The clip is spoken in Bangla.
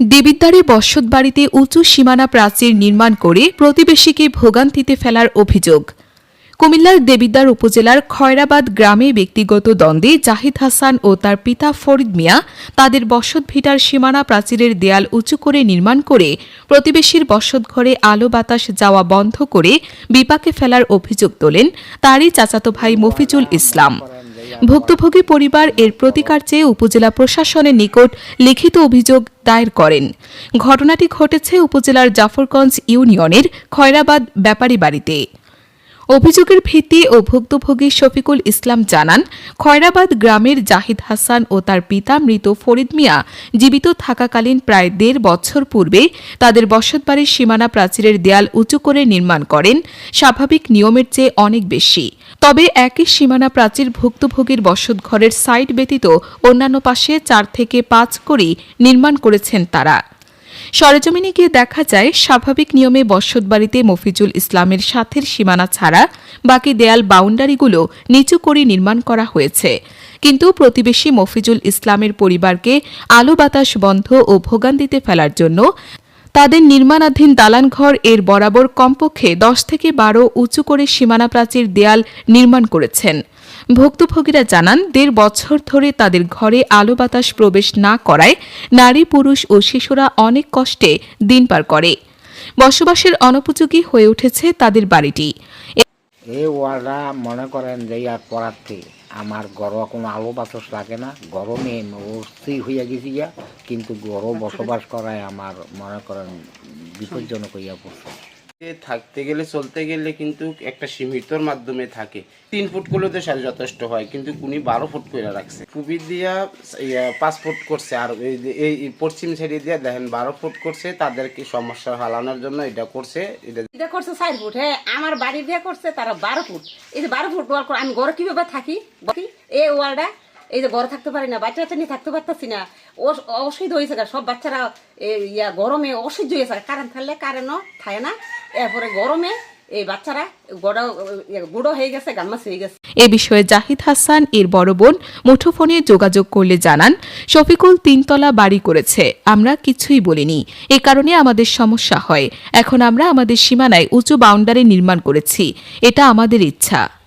দেবিদ্বারে বসত বাড়িতে উঁচু সীমানা প্রাচীর নির্মাণ করে প্রতিবেশীকে ভোগান্তিতে ফেলার অভিযোগ। কুমিল্লার দেবিদ্বার উপজেলার খয়রাবাদ গ্রামে ব্যক্তিগত দ্বন্দ্বে জাহিদ হাসান ও তার পিতা ফরিদ মিয়া তাদের বসত ভিটার সীমানা প্রাচীরের দেয়াল উঁচু করে নির্মাণ করে প্রতিবেশীর বসত ঘরে আলো বাতাস যাওয়া বন্ধ করে বিপাকে ফেলার অভিযোগ তোলেন তারই চাচাতো ভাই মফিজুল ইসলাম। ভুক্তভোগী পরিবার এর প্রতিকার চেয়ে উপজেলা প্রশাসনের নিকট লিখিত অভিযোগ দায়ের করেন। ঘটনাটি ঘটেছে উপজেলার জাফরগঞ্জ ইউনিয়নের খয়রাবাদ ব্যাপারী বাড়িতে অভিযোগের ভিত্তি ও ভুক্তভোগী শফিকুল ইসলাম জানান, খয়রাবাদ গ্রামের জাহিদ হাসান ও তার পিতা মৃত ফরিদ মিয়া জীবিত থাকাকালীন প্রায় দেড় বছর পূর্বে তাদের বসতবাড়ির সীমানা প্রাচীরের দেয়াল উঁচু করে নির্মাণ করেন, স্বাভাবিক নিয়মের চেয়ে অনেক বেশি। তবে একই সীমানা প্রাচীর ভুক্তভোগীর বসতঘরের সাইট ব্যতীত অন্যান্য পাশে চার থেকে পাঁচ করেই নির্মাণ করেছেন তারা। সরেজমিনে গিয়ে দেখা যায়, স্বাভাবিক নিয়মে বসতবাড়িতে মফিজুল ইসলামের সাথের সীমানা ছাড়া বাকি দেয়াল বাউন্ডারিগুলো নিচু করে নির্মাণ করা হয়েছে। কিন্তু প্রতিবেশী মফিজুল ইসলামের পরিবারকে আলো বাতাস বন্ধ ও ভোগান্তিতে ফেলার জন্য তাদের নির্মাণাধীন দালানঘর এর বরাবর কমপক্ষে দশ থেকে বারো উঁচু করে সীমানা প্রাচীর দেয়াল নির্মাণ করেছেন। ভুক্তভোগীরা জানান, দেড় বছর ধরে তাদের ঘরে আলো বাতাস প্রবেশ না করায় নারী, পুরুষ ও শিশুরা অনেক কষ্টে দিন পার করে। বসবাসের অনুপযোগী হয়ে উঠেছে তাদের বাড়িটি। মনে করেন যে আমার গরম কোনো আলো বাতাস লাগে না, গরমে অস্থির হইয়া গেছি কিন্তু গরম বসবাস করায় আমার মনে করেন বিপজ্জনক হইয়া পড়ছে। থাকতে গেলে, চলতে গেলে কিন্তু একটা সীমিতর মাধ্যমে থাকে। তিন ফুট করলে তো সার যথেষ্ট হয়, কিন্তু উনি বারো ফুট করে রাখছে। খুবই দিয়া পাঁচ ফুট করছে, আর এই পশ্চিম সাইডে দিয়া দেখেন বারো ফুট করছে, তাদেরকে সমস্যা হালানোর জন্য এটা করছে এটা করছে চার ফুট হ্যাঁ আমার বাড়ি দিয়ে করছে তারা বারো ফুট। এই যে বারো ফুট আমি ঘরে কীভাবে থাকি? এই ওয়ালটা, এই যে ঘরে থাকতে পারি না, বাচ্চা বাচ্চা নিয়ে থাকতে পারতেছি না। অসুবিধা হয়েছে সব বাচ্চারা ইয়া, গরমে অসহ্য হয়েছে কারেন্ট থাকলে কারেন্টও থাকে না। এরপরে গরমে এই বাচ্চারা গড়া গুঁড়ো হয়ে গেছে গাম্মাস হয়ে গেছে। এ বিষয়ে জাহিদ হাসান, এর বড় বোন, মুঠোফোনে যোগাযোগ করলে জানান, শফিকুল তিনতলা বাড়ি করেছে, আমরা কিছুই বলিনি। এ কারণে আমাদের সমস্যা হয়। এখন আমরা আমাদের সীমানায় উঁচু বাউন্ডারি নির্মাণ করেছি। এটা আমাদের ইচ্ছা।